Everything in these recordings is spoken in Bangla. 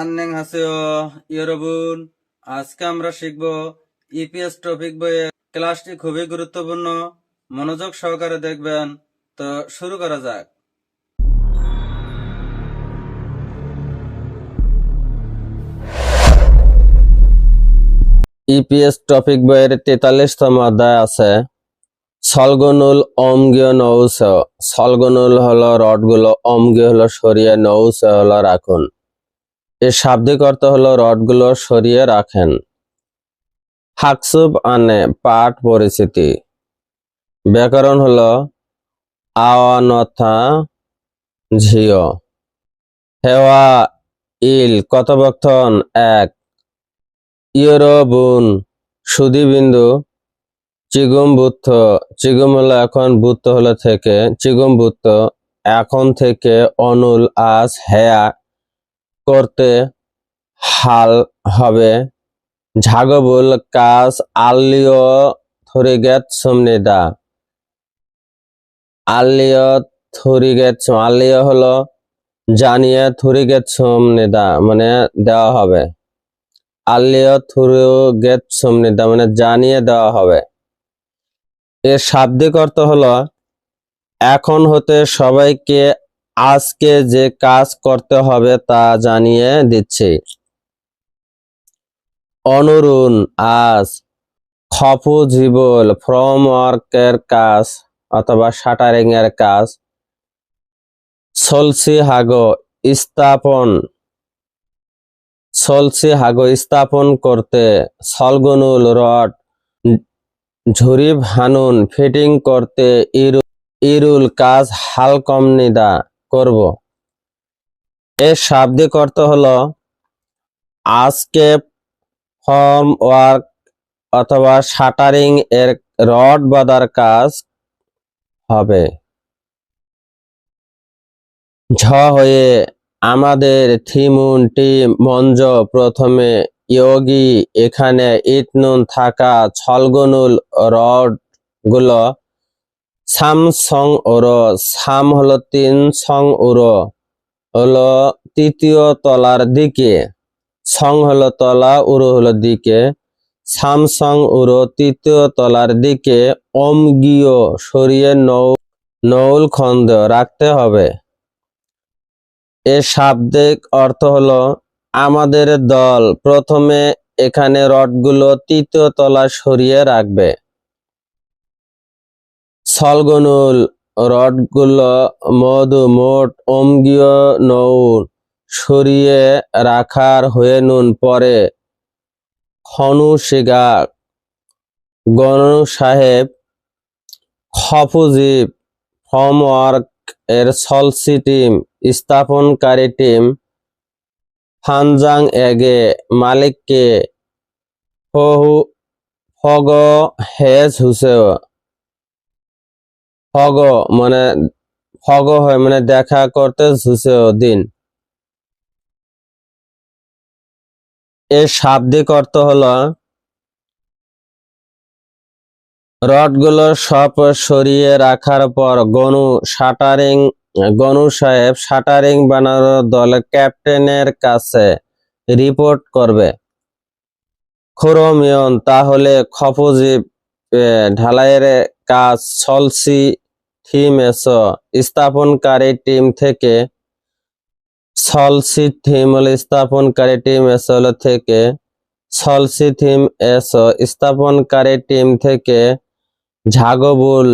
আন্নেং হাসেও ইয়রবুন, আজকে আমরা শিখব ইপিএস টপিক বইয়ের ক্লাসটি খুবই গুরুত্বপূর্ণ, মনোযোগ সহকারে দেখবেন। তো শুরু করা যাক। ইপিএস টপিক বইয়ের তেতাল্লিশতম অধ্যায় আছে, সলগনুল অমগীয় নৌস সলগনুল হলো রডগুলো, অমগীয় হলো সরিয়ে নৌস হলো রাখুন। এর শাব্দিক অর্থ হলো রডগুলো সরিয়ে রাখেন। হাকসুব আনে পাঠ পরিচিতি। ব্যাকরণ হলো আওয়ানথা ঝিও হেওয়া ইল কথোপকথন এক। ইয়রবুন সুদিবিন্দু, চিগুম বুত্থ চিগুম হলো এখন বুত্থ হলো থেকে, চিগুম বুত্থ এখন থেকে অনুল আজ হেয়া করতে হাল হবে। ঝাগবুল কাজ থরিগেত সুমনিদা। আল্লিও থরিগেত আল্লিও হলো জানিয়ে থরিগেত সুমনিদা মানে দেওয়া হবে। আল্লিও থুরুগেত সুমনিদা মানে জানিয়ে দেওয়া হবে। এর শাব্দিক অর্থ হলো, এখন হতে সবাইকে আজকে যে কাজ করতে হবে তা জানিয়ে দিচ্ছি। অনুরুণ আজ খপু জীবল ফ্রম ওয়ার্কের কাজ অথবা শাটারিং এর কাজ। সলসি হাগো স্থাপন। সলসি হাগো স্থাপন করতে সলগনুল রড ঝুরি ভানুন ফিটিং করতে ইরু ইরুল কাজ হালকম নিদা। করব। এর শাব্দিক অর্থ হলো আজকে ফর্ম ওয়ার্ক অথবা শাটারিং এর রড বাঁধার কাজ হবে। ঝ হয়ে আমাদের থিমুন, টিম মঞ্জ প্রথমে ইয়োগী, এখানে ইটনুন থাকা ছলগনুল রডগুলো সাম সং ওরো, সাম হলো তিন সং উরো হলো তৃতীয় তলার দিকে। সং হলো তলা উরো হলো দিকে। সামসং উরো তৃতীয় তলার দিকে। অমগীয় সরিয়ে নৌ, নৌল খন্দ রাখতে হবে। এর শাব্দিক অর্থ হলো, আমাদের দল প্রথমে এখানে রডগুলো তৃতীয় তলা সরিয়ে রাখবে। সলগনুল, রডগুলো মধু মোট অমগীয় নৌ সরিয়ে রাখার হয়ে নুন, পরে খনু শিগা গনু সাহেব, খফুজিব হোমওয়ার্ক এর সলসি টিম, স্থাপনকারী টিম ফানজাং এগে, মালিককে ফগ হেজ হুসেও। ফগ মানে ফগ হয় মানে দেখা করতে ঝুসেও দিন। এর শাব্দিক অর্থ হলো, রডগুলো সব সরিয়ে রাখার পর গনু শাটারিং, গনু সাহেব শাটারিং বানানোর দলে ক্যাপ্টেনের কাছে রিপোর্ট করবে। খোরমিয়ন তাহলে খফজিব ঢালাইয়ের কাজ সলসি থিম এসো। স্থাপনকারী টিম থেকে সলসি থিম হলো স্থাপনকারী টিম এসো থেকে সলসি থিম এস। স্থাপনকারী টিম থেকে ঝাগবুল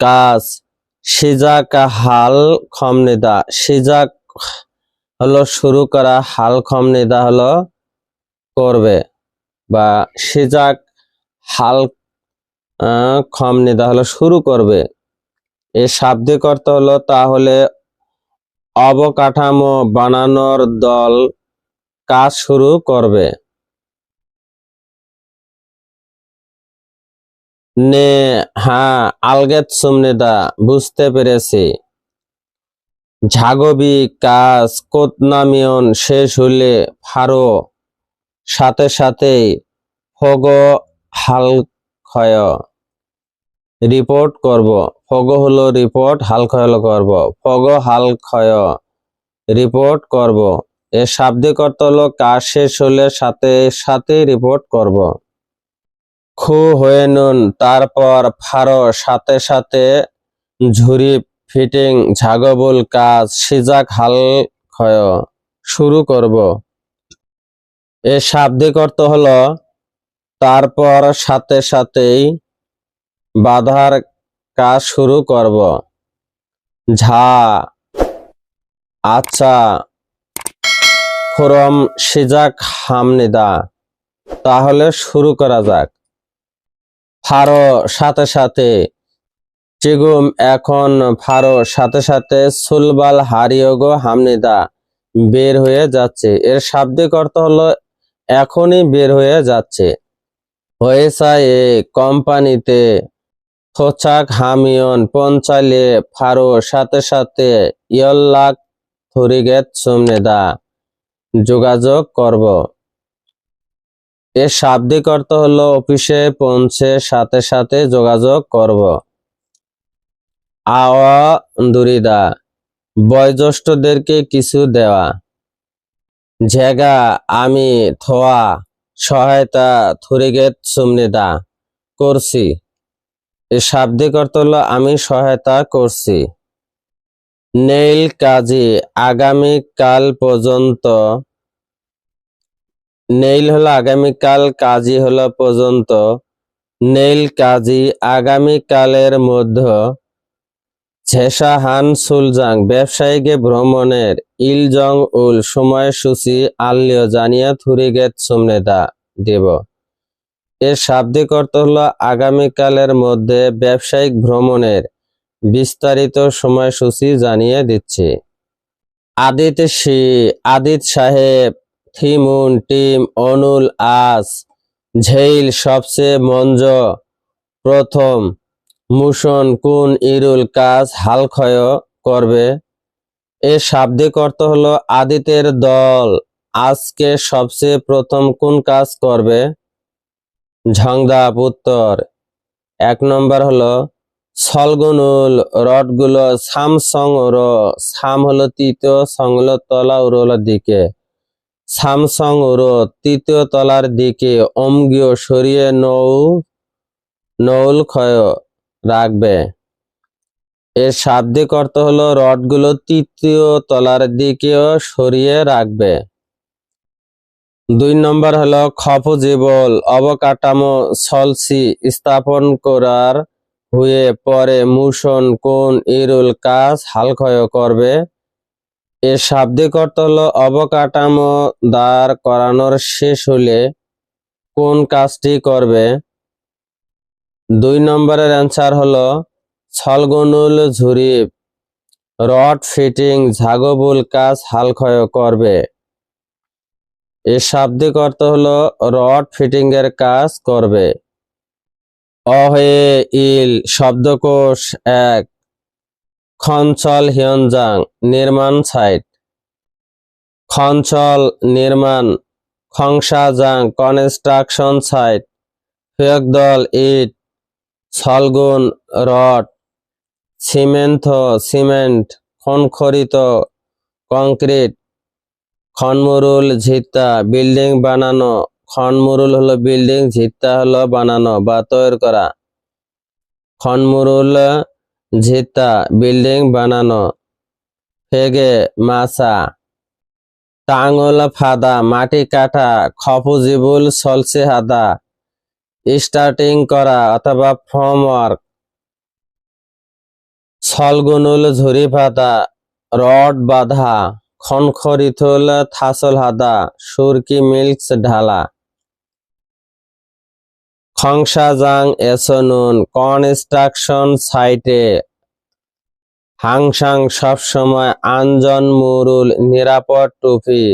কাজ সিজাক হাল খমনিদা। সিজাক হলো শুরু করা, হাল খমনিদা হলো করবে বা সিজাক হাল আহ, খমনিদা হলো শুরু করবে। এর শাব্দিক অর্থ হলো তাহলে অবকাঠামো বানানোর দল কাজ শুরু করবে। নে হ্যাঁ আলগেত সুমনিদা বুঝতে পেরেছি। ঝাগবি কাজ কোতনামিয়ন শেষ হলে ফারো সাথে সাথেই ফগ হাল ক্ষয় রিপোর্ট করব। ফগ হলো রিপোর্ট হাল ক্ষয় হলো করব। ফগ হাল ক্ষয় রিপোর্ট করব। এর শাব্দিক অর্থ হলো কাজ শেষ হলে সাথে সাথে রিপোর্ট করব। খু হয়ে নুন, তারপর ফারো, সাথে সাথে ঝুরি, ফিটিং, ঝাগবুল, কাজ, সিজাক হাল ক্ষয় শুরু করব। এর শাব্দিক অর্থ হলো তারপর সাথে সাথেই বাধার কাজ শুরু করব। ঝা আচ্ছা খরম, সিজাক, হামনিদা। তাহলে শুরু করা যাক। ফারো, সাথে সাথে। চিগুম, এখন ফারো, সাথে সাথে সুলবাল হারিয়োগো হামনিদা। বের হয়ে যাচ্ছে। এর শাব্দিক অর্থ হলো, এখনই বের হয়ে যাচ্ছে। হয়েছা এ কোম্পানিতে থোচাক হামিয়ন পঞ্চালে ফারো সাথে সাথে ইয়ল্লাক থরিগেত সুমনেদা যোগাযোগ করব। এর শাব্দিক অর্থ হলো অফিসে পৌঁছে সাথে সাথে যোগাযোগ করব। আওয়া দুরিদা, বয়োজ্যেষ্ঠদেরকে কিছু দেওয়া। ঝেগা, আমি, থোয়া সহায়তা থরিগেত সুমনিদা করছি। এর শাব্দিক অর্থ হলো আমি সহায়তা করছি। নেইল কাজী, আগামী কাল পর্যন্ত। নেইল হলো আগামীকাল কাজী হলো পর্যন্ত। নেইল কাজী, আগামী কালের মধ্যে। ঝেসাহান সুলজাং ব্যবসায়ীকে ভ্রমণের ইলজং উল সময়সূচি আল্লিও জানিয়া থুরিগেত সুমনেদা দেব। এর শাব্দিক অর্থ হলো আগামীকালের মধ্যে ব্যবসায়িক ভ্রমণের বিস্তারিত সময়সূচি জানিয়ে দিচ্ছে। আদিত শি, আদিত সাহেব, থিমুন, টিম, অনুল, আস, ঝেইল সবচেয়ে মঞ্জ প্রথম মুশন কোন ইরুল কাজ হালক্ষয় করবে? এর শাব্দিক অর্থ হলো আদিতের দল। আজকে সবচেয়ে প্রথম কোন কাজ করবে? ঝংদাপ উত্তর। এক নম্বর হলো সলগুনুল রডগুলো সাম সং র। সাম হলো তৃতীয় সং হলো তলা উর হলো দিকে সামসং রো তৃতীয় তলার দিকে। অমগীয় সরিয়ে নৌ নৌল ক্ষয় রাখবে। এর শাব্দিক অর্থ হলো রডগুলো তৃতীয় তলার দিকেও সরিয়ে রাখবে। দুই নম্বর হলো খপজীবল অবকাঠামো সলসি স্থাপন করার হয়ে পরে মুশন কোন ইরুল কাজ হালক্ষয় করবে। এর শাব্দিক অর্থ হলো অবকাঠামো দাঁড় করানোর শেষ হলে কোন কাজটি করবে। দুই নম্বরের অ্যান্সার হলো ছলগুনুল ঝুরি রড ফিটিং ঝাগবুল কাজ হালক্ষয় করবে। এর শাব্দিক অর্থ হলো রড ফিটিং এর কাজ করবে। অহে ইল শব্দকোষ এক। খঞ্চল হিয়নজাং নির্মাণ সাইট। খঞ্চল নির্মাণ খংসাজাং কনস্ট্রাকশন সাইট। ফিয়কদল ইট ছলগুন রড সিমেন্ট সিমেন্ট, খনখরিত, কংক্রিট, খনমুরুল, ঝিত্তা, বিল্ডিং বানানো, খনমুরুল হলো বিল্ডিং, ঝিত্তা হলো বানানো, বা তৈরি করা। খনমুরুল, ঝিত্তা, বিল্ডিং বানানো, ফেগে, মাছা। টাঙ্গল ফাদা, মাটি কাটা খপুজিবুল সলসে, হাদা। স্টার্টিং করা অথবা ফর্ম ওয়ার্ক সলগুনুল ঝুরি ফাদা রড বাঁধা, খনখরিথুল থাসল হাদা সুরকি মিল্কস ঢালা। খংসাজাং, এসনুন, কনস্ট্রাকশন সাইটে। হাংসাং, সবসময় আঞ্জন, মুরুল, নিরাপদ টুপি।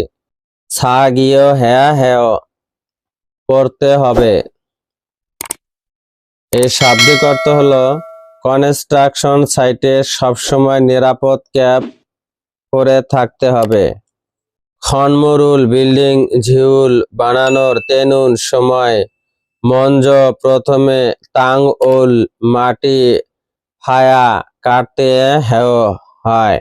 ছাগিও হ্যাঁ হ্যাঁ পড়তে হবে। এর শাব্দিক অর্থ হলো কনস্ট্রাকশন সাইটে সবসময় নিরাপদ ক্যাপ পরে থাকতে হবে। খনমরুল, বিল্ডিং, ঝিউল, বানানোর তেনুন সময়, মঞ্জ, প্রথমে তাং ওল মাটি, হায়া কাটতে হয়।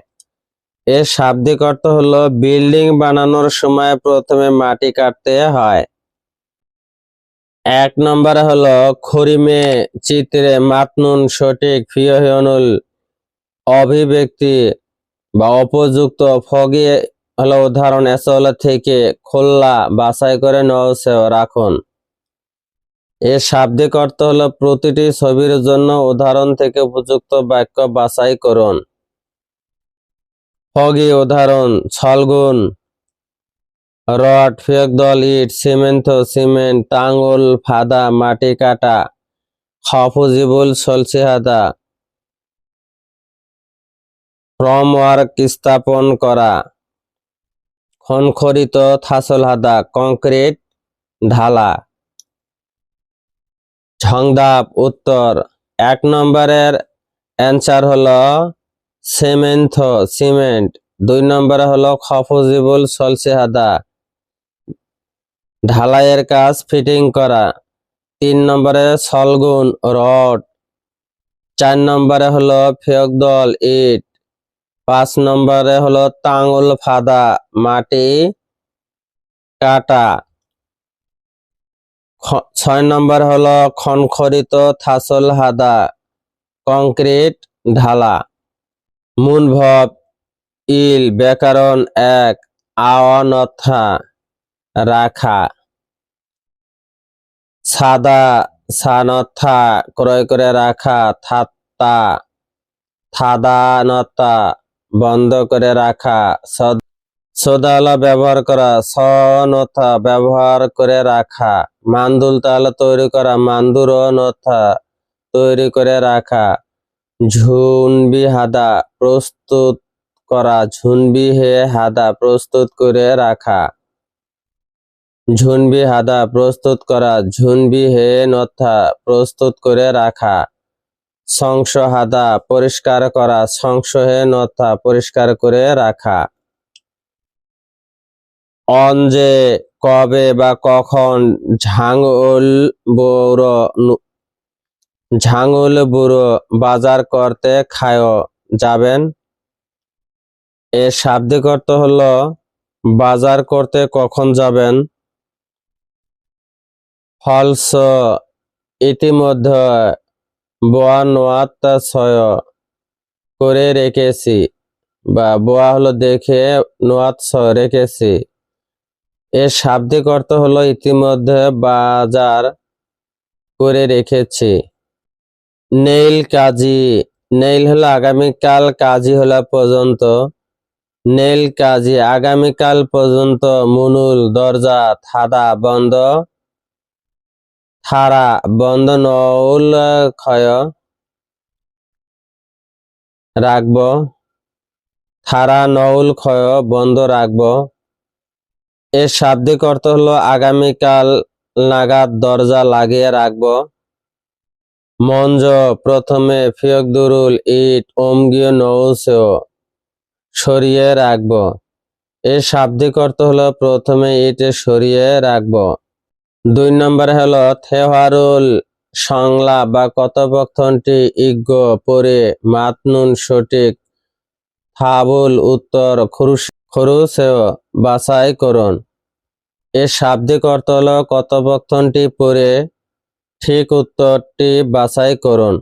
এর শাব্দিক অর্থ হলো বিল্ডিং বানানোর সময় প্রথমে মাটি কাটতে হয়। এক নম্বরে হলো খরিমে চিত্রে মাতনুন সঠিক ফিয়হনুল অভিব্যক্তি বা উপযুক্ত ফগি হলো উদাহরণ এসল থেকে খোল্লা বাছাই করে নৌসে রাখুন। এর শাব্দিক অর্থ হলো প্রতিটি ছবির জন্য উদাহরণ থেকে উপযুক্ত বাক্য বাছাই করুন। ফগি উদাহরণ ছলগুন রড ফিয়কদল ইট, সিমেন্ট সিমেন্ট, টাঙ্গুল, ফাদা, মাটি কাটা খফুজিবুল সলসিহাদা ফ্রমওয়ার্ক স্থাপন করা, খনখরিত থাসলহাদা কংক্রিট, ঢালা ঝংদাপ উত্তর। এক নম্বরের অ্যান্সার হলো সেমেন্থ, সিমেন্ট। দুই নম্বরে হলো খফজিবুল সলসিহাদা ঢালাইয়ের কাজ ফিটিং করা। তিন নম্বরে সলগুন, রড। চার নম্বরে হলো ফেয়কদল ইট। পাঁচ নম্বরে হলো টাঙ্গুল ফাদা, মাটি, কাটা। ছয় নম্বর হলো খনখরিত থাসল হাদা, কংক্রিট ঢালা। মূলভব ইল, ব্যাকরণ এক, আওয়ানথা। রাখা। সাদা সানথা ক্রয় করে রাখা থাত্তা। থাদানতা বন্ধ করে রাখা। সদ- সদালা ব্যবহার করা। সনথা ব্যবহার করে রাখা। মান্দুল তাহলে তৈরি করা। মান্দুর নথা তৈরি করে রাখা। ঝুনবি হাদা প্রস্তুত করা। ঝুনবি হে হাদা প্রস্তুত করে রাখা। ঝুনবি হাদা, প্রস্তুত করা। ঝুনবি হে নথা, প্রস্তুত করে রাখা। সংশ হাদা, পরিষ্কার করা। সংশ হে নথা, পরিষ্কার করে রাখা। অঞ্জে কবে বা কখন ঝাঙ্গুল বুড়ো ঝাঙ্গুল বুড়ো বাজার করতে খায় যাবেন? এর শাব্দিক অর্থ হলো, বাজার করতে কখন যাবেন? ফলস ইতিমধ্যে বোয়া নোয়াত্তা ছয় করে রেখেছি বা বোয়া হলো দেখে নোয়াত ছয় রেখেছি। এর শাব্দিক অর্থ হলো ইতিমধ্যে বাজার করে রেখেছি। নেইল কাজী, নেইল হলো আগামীকাল, কাজী হলো পর্যন্ত। নেইল কাজী আগামীকাল পর্যন্ত মুনুল, দরজা, থাদা, বন্ধ। থারা বন্ধ নউল ক্ষয় রাখব। থারা নউল ক্ষয় বন্ধ রাখব। এর শাব্দিক অর্থ হলো আগামীকাল নাগাদ দরজা লাগিয়ে রাখব। মঞ্জ প্রথমে ফিয়কদুরুল ইট, অমগীয় নৌসেও সরিয়ে রাখব। এর শাব্দিক অর্থ হলো প্রথমে ইটে সরিয়ে রাখব। দুই নম্বর হল থেহারুল সংলাপ বা কথোপকথনটি ইজ্ঞ পরে মাতনুন সঠিক। থাবুল উত্তর খরুস খরুসেও বাছাই করুন। এর শাব্দিক অর্থ হলো, কথোপকথনটি পড়ে ঠিক উত্তরটি বাছাই করুন।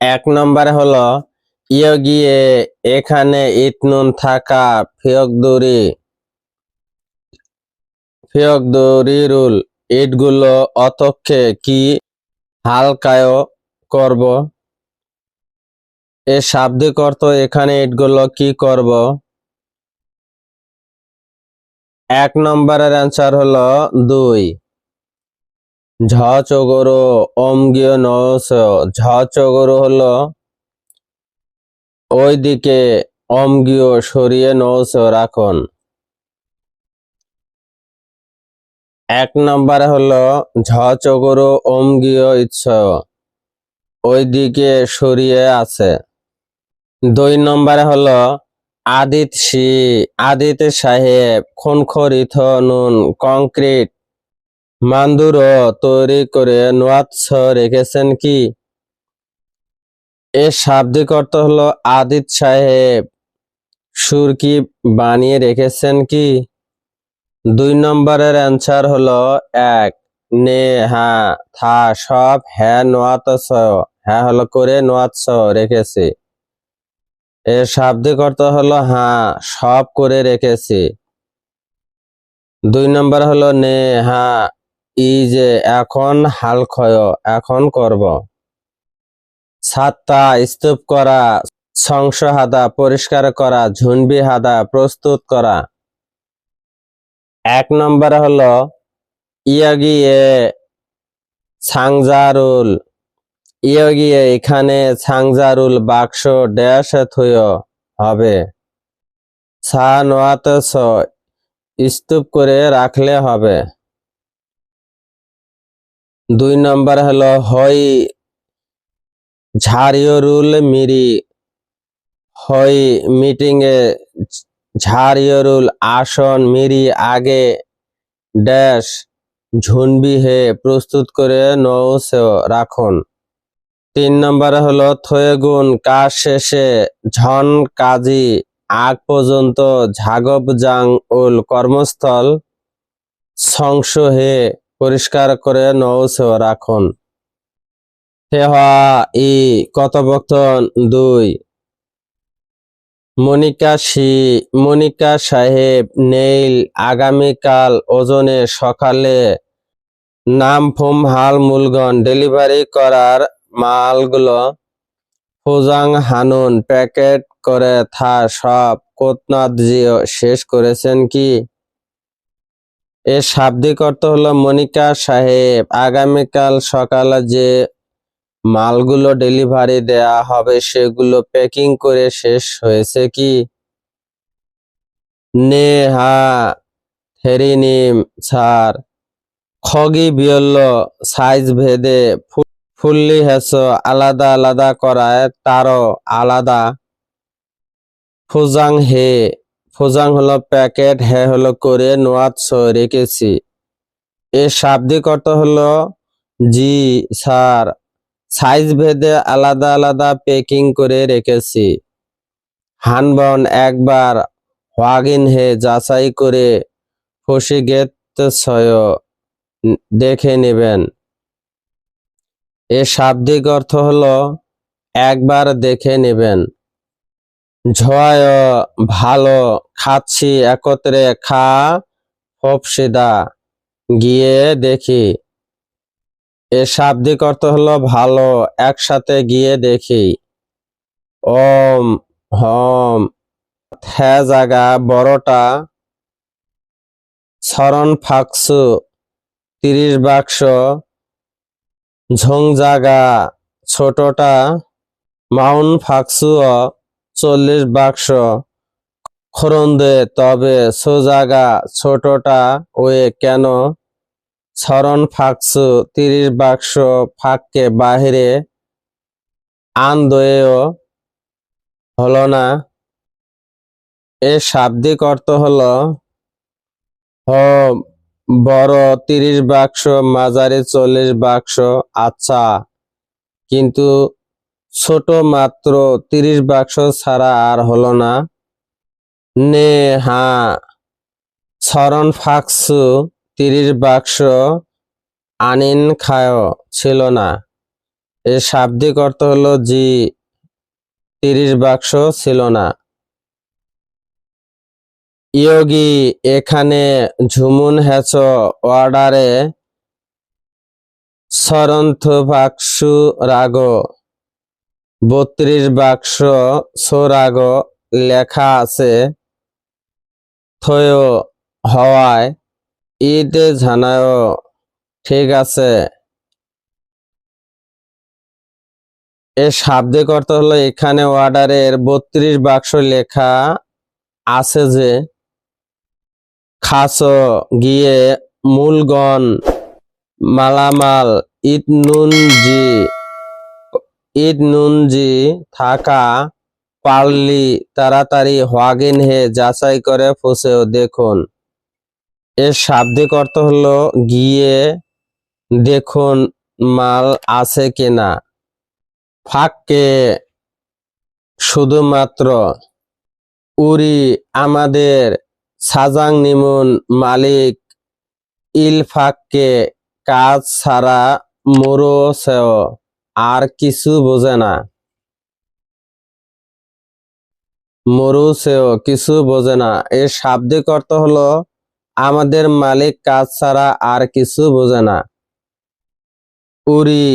এক নম্বর হল ইয়ে গিয়ে এখানে ইতনুন থাকা ফিয়কদুরি ফিয়কদুরিরুল, ইটগুলো অতক্ষে কি হালকায় করব? এর শাব্দিক অর্থ এখানে ইটগুলো কি করব? এক নম্বরের অ্যান্সার হলো দুই। ঝ চগরো অমগীয় নস ঝ চগরো হলো ওইদিকে অমগীয় সরিয়ে নস রাখুন। এক নম্বরে হলো ঝ চগরো অমগীয় ইচ্ছ ওইদিকে সরিয়ে আছে। দুই নম্বরে হলো, আদিত সি আদিত সাহেব, খুনখরিত নুন, কংক্রিট। মান্দুর তৈরি করে নোয়াৎস রেখেছেন কি? এর শাব্দিক অর্থ হলো, আদিত সাহেব সুর কি বানিয়ে রেখেছেন কি? দুই নম্বরের অ্যান্সার হলো এক। নে হ্যাঁ থা, সব হ্যাঁ নোয়াত হ্যাঁ হলো করে, নোয়াত রেখেছি। এর শাব্দিক অর্থ হলো হ্যাঁ সব করে রেখেছি। দুই নম্বর হলো নে হ্যাঁ ই যে, এখন হাল ক্ষয়, এখন করব। সাতটা স্তূপ করা সংস হাদা, পরিষ্কার করা, ঝুনবি হাদা, প্রস্তুত করা। এক নম্বর হলো, ইয়াগিয়ে সাংজারুল। ইয়াগিয়ে এখানে সাংজারুল বাক্স ড্যাশ থুয় হবে। সা নোয়াত স্তূপ করে রাখলে হবে। দুই নম্বর হলো, হই ঝাড়িয়রুল মিরি। হই মিটিং এ ঝাড়িয়রুল আসন মিরি আগে ড্যাশ ঝুনবি হে প্রস্তুত করে নৌসে রাখুন। তিন নম্বর হলো থয়েগুন, কাজ শেষে ঝন কাজী, আগ পর্যন্ত ঝাগব জাং উল কর্মস্থল সংস হে পরিষ্কার করে নৌসে রাখুন। হে হেহা ই কথোপকথন দুই মনিকা সি মনিকা সাহেব, নেইল, আগামীকাল ওজনে সকালে নাম ফোম হাল মূলগন ডেলিভারি করার মালগুলো ফুজাং হানুন প্যাকেট করে থা, সব কোতনাথ জিও শেষ করেছেন কি? এর শাব্দিক অর্থ হলো, মনিকা সাহেব, আগামীকাল সকালে যে মালগুলো ডেলিভারি দেয়া হবে, সেগুলো প্যাকিং করে শেষ হয়েছে কি? নে হা থেরিনিম খগি বিয়ল্ল সাইজ ভেদে ফুল্লি হেস, আলাদা আলাদা করায় তারও আলাদা। ফুজাং হে, ফুজাং হলো প্যাকেট, হে হলো করে নোয়াত রেখেছি। এর শাব্দিক অর্থ হলো, জি, স্যার। সাইজ ভেদে আলাদা আলাদা প্যাকিং করে রেখেছি। হানবন একবার হোয়াগিন হে যাচাই করে ফসি গেত ছয় দেখে নেবেন। এর শাব্দিক অর্থ হলো একবার দেখে নেবেন। ঝয় ভালো খাচ্ছি, একত্রে খা, ফপসিদা, গিয়ে দেখি। এর শাব্দিক অর্থ হলো ভালো, একসাথে গিয়ে দেখি। ওম, হম হ্যাঁ জাগা, বড়টা শরণ ফাকসু, তিরিশ বাক্স, ঝং জাগা, ছোটটা, মাউন ফাকসু, চল্লিশ বাক্স, খরন্দে, তবে সোজাগা ছোটটা, ওয়ে, কেন? শরণ ফাকসু তিরিশ বাক্স ফাঁককে বাহিরে আন্দোয়েও হল না। এ শাব্দিক অর্থ হলো, হ, বড় তিরিশ বাক্স, মাঝারি চল্লিশ বাক্স আচ্ছা। কিন্তু ছোট মাত্র তিরিশ বাক্স ছাড়া আর হলো না। নে, হা শরণ ফাকসু তিরিশ বাক্স আনিন খায় ছিল না। এর শাব্দিক অর্থ হলো জি, তিরিশ বাক্স ছিল না। ইয়োগি, এখানে ঝুমুন হেচ অর্ডারে, সরন্থ বাক্সু রাগ, বত্রিশ বাক্স সোরাগ লেখা আছে, থয় হওয়ায় ঈদ জানায় ঠিক আছে। এর শাব্দিক অর্থ হলো এখানে অর্ডারের বত্রিশ বাক্স লেখা আছে যে, খাস, গিয়ে মূলগণ, মালামাল ইট নুনজি ইট নুনজি থাকা পারলি, তাড়াতাড়ি হোয়াগিন হে, যাচাই করে ফুসেও দেখুন। এর শাব্দিক অর্থ হলো গিয়ে দেখুন মাল আছে কিনা। ফাঁককে শুধুমাত্র উরি আমাদের সাজাং নিমুন মালিক ইলফাককে কাজ ছাড়া মরো আর কিছু বোঝে না। মরু সেও কিছু বোঝে না। এর শাব্দিক অর্থ হলো আমাদের মালিক কাজ ছাড়া আর কিছু বোঝে না। উরি,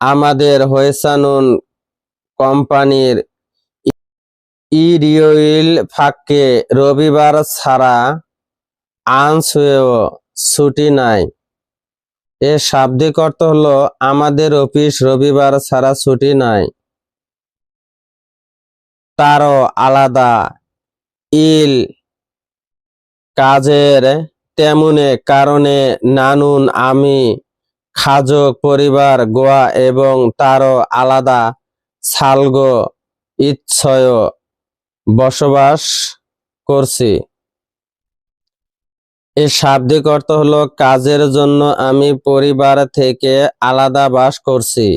আমাদের হয়েসানুন কোম্পানির ইরিওইল ফাঁকে রবিবার ছাড়া আনসুয়েও ছুটি নাই। এর শাব্দিক অর্থ হলো, আমাদের অফিস রবিবার ছাড়া ছুটি নাই। তারও আলাদা ইল কাজের তেমনে কারণে নানুন, আমি, খাজক পরিবার, গোয়া এবং তারও আলাদা সালগো ইচ্ছয় বসবাস করছি। এর শাব্দিক অর্থ হলো কাজের জন্য আমি পরিবার থেকে আলাদা বাস করছি।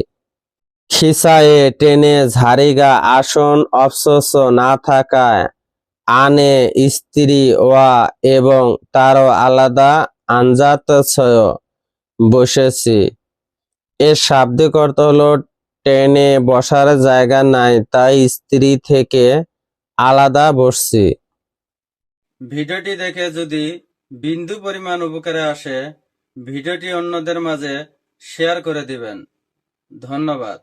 খিসায়ে টেনে ঝাড়িগা আসন অফসোস না থাকায় আনে স্ত্রী ওয়া এবং তার আলাদা আঞ্জাত বসেছি। এর শাব্দিক অর্থ হলো ট্রেনে বসার জায়গা নাই, তাই স্ত্রী থেকে আলাদা বসছি। ভিডিওটি দেখে যদি বিন্দু পরিমাণ উপকারে আসে, ভিডিওটি অন্যদের মাঝে শেয়ার করে দিবেন। ধন্যবাদ।